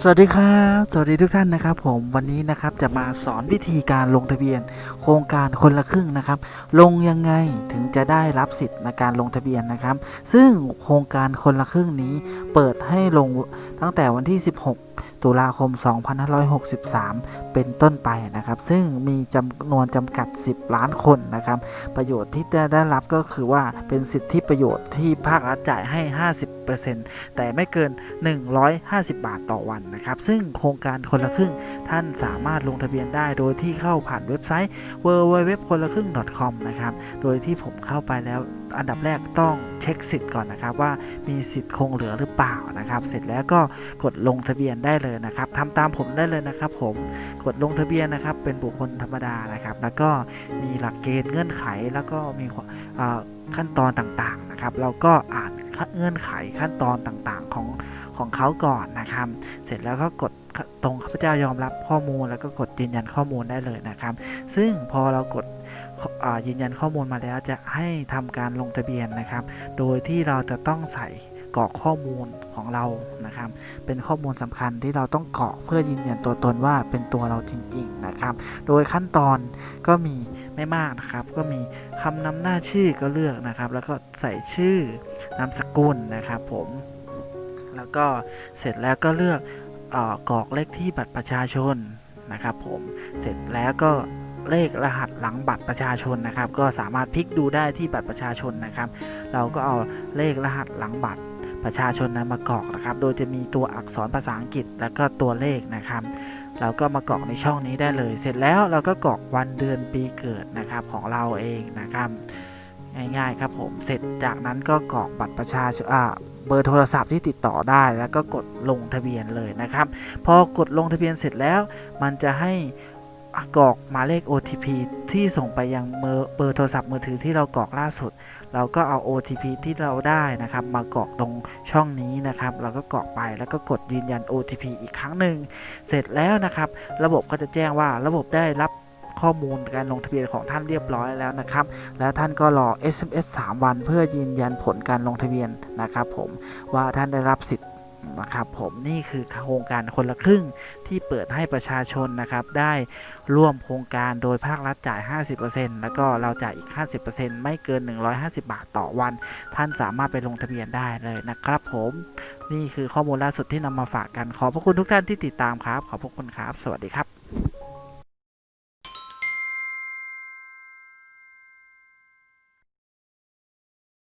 สวัสดีครับสวัสดีทุกท่านนะครับ ผมวันนี้นะครับจะมาสอนวิธีการลงทะเบียน โครงการคนละครึ่งนะครับ ลงยังไงถึงจะได้รับสิทธิ์ในการลงทะเบียนนะครับ ซึ่งโครงการคนละครึ่งนี้เปิดให้ลง ตั้งแต่วันที่ 16 ตุลาคม 2563 เป็นต้นไปนะครับ ซึ่งมีจำนวนจำกัด 10 ล้านคนนะครับ ประโยชน์ที่จะได้รับก็คือว่าเป็นสิทธิประโยชน์ที่ภาครัฐจ่ายให้ 50%แต่ไม่เกิน 150 บาทต่อวันนะครับ ซึ่งโครงการคนละครึ่งท่านสามารถลงทะเบียนได้โดยที่เข้าผ่านเว็บไซต์ www คนละครึ่ง .com นะครับ โดยที่ผมเข้าไปแล้ว อันดับแรกต้องเช็คสิทธิ์ก่อนนะครับ ว่ามีสิทธิ์คงเหลือหรือเปล่านะครับ เสร็จแล้วก็กดลงทะเบียนได้เลยนะครับทำตามผมได้เลยนะครับ ผมกดลงทะเบียนนะครับ เป็นบุคคลธรรมดานะครับ แล้วก็มีหลักเกณฑ์เงื่อนไขแล้วก็มีขั้นตอนต่างๆนะครับ เราก็อ่านเงื่อนไขขั้นตอนต่างๆของของเขาก่อนนะครับ เสร็จแล้วก็กดตรงข้าพเจ้ายอมรับข้อมูลแล้วก็กดยืนยันข้อมูลได้เลยนะครับ ซึ่งพอเรากด ยืนยันข้อมูลมาแล้วจะให้ทำการลงทะเบียนนะครับ โดยที่เราจะต้องใส่กรอกข้อมูลของเรานะครับ เป็นข้อมูลสำคัญที่เราต้องกรอกเพื่อยืนยันตัวตนว่าเป็นตัวเราจริง ๆนะครับ โดยขั้นตอนก็มีไม่มากนะครับ ก็มีคำนำหน้าชื่อก็เลือกนะครับ แล้วก็ใส่ชื่อนามสกุลนะครับผม แล้วก็เสร็จแล้วก็เลือกเออกรอกเลขที่บัตรประชาชนนะครับผม เสร็จแล้วก็ เลขรหัสหลังบัตรประชาชนนะครับ ก็สามารถพลิกดูได้ที่บัตรประชาชนนะครับ เราก็เอาเลขรหัสหลังบัตรประชาชนนั้นมากรอกนะครับ โดยจะมีตัวอักษรภาษาอังกฤษ แล้วก็ตัวเลขนะครับเราก็มากรอกในช่องนี้ได้เลย เสร็จแล้วเราก็กรอกวันเดือนปีเกิดนะครับของเราเองนะครับ ง่ายๆครับผมเสร็จจากนั้นก็กรอกบัตรประชาชนเบอร์โทรศัพท์ที่ติดต่อได้ แล้วก็กดลงทะเบียนเลยนะครับ พอกดลงทะเบียนเสร็จแล้ว มันจะให้ กรอกหมายเลข OTP ที่ส่งไปยังเบอร์โทรศัพท์มือถือที่เรากรอกล่าสุด เราก็เอา OTP ที่เราได้นะครับ มากรอกตรงช่องนี้นะครับ เราก็กรอกไปแล้วก็กดยืนยัน OTP อีกครั้งหนึ่งเสร็จแล้วนะครับ ระบบก็จะแจ้งว่าระบบได้รับข้อมูลการลงทะเบียนของท่านเรียบร้อยแล้วนะครับ แล้วท่านก็รอ SMS 3 วันเพื่อยืนยันผลการลงทะเบียนนะครับ ผมว่าท่านได้รับสิทธิ นะครับผมนี่คือโครงการคนละครึ่งที่เปิดให้ประชาชนนะครับ ได้ร่วมโครงการโดยภาครัฐจ่าย 50%แล้วก็เราจ่ายอีก 50%ไม่เกิน 150 บาทต่อวัน ท่านสามารถไปลงทะเบียนได้เลยนะครับผมนี่คือข้อมูลล่าสุดที่นำมาฝากกันขอบพระคุณทุกท่านที่ติดตามครับ ขอบพระคุณครับ สวัสดีครับ